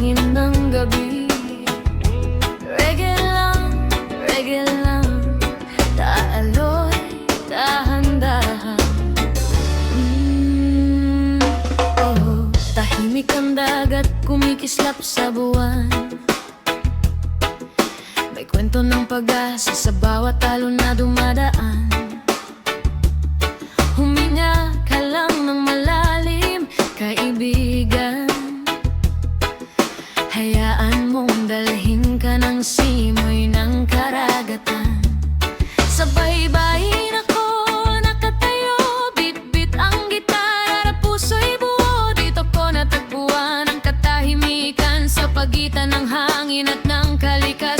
hangin ng gabi. Reggae lang, reggae lang. Taaloy, dahan-dahan mm, oh, Tahimik ang dagat, kumikislap sa buwan. May kwento ng pag-asa sa bawat talo na dumadaan. Huminga ka lang ng malalim, Hayaan mong dalhin ka ng simoy ng karagatan. Sa baybayin ako nakatayo Bit-bit ang gitara, puso'y buo. Dito ko natagpuan ang katahimikan Sa pagitan ng hangin at ng kalikasan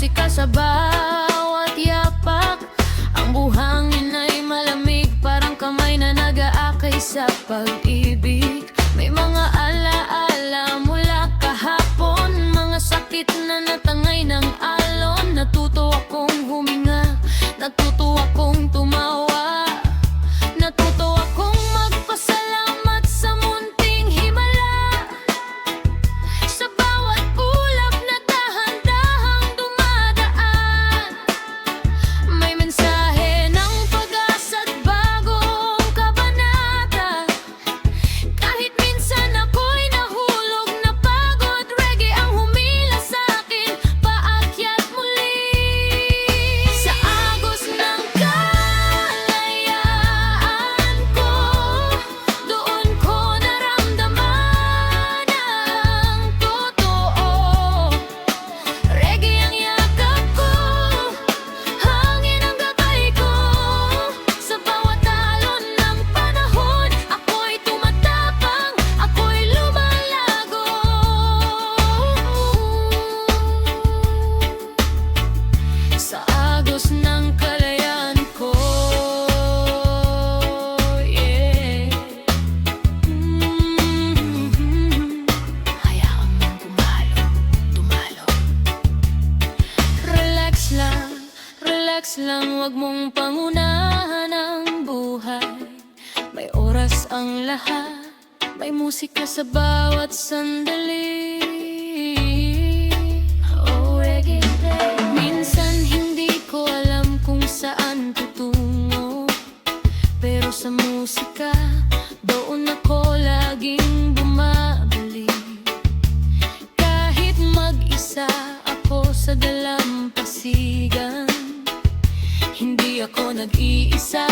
musika sa bawat yapak. Ang buhangin ay malamig Parang kamay na nag-aakay sa pag-ibig relax lang Huwag mong pangunahan ang buhay. May oras ang lahat May musika sa bawat sandali. Oh, reggae. Play Minsan hindi ko alam kung saan tutungo. Pero sa musika Doon ako laging bumabalik kahit mag-isa ako sa dalampasigan nag-iisa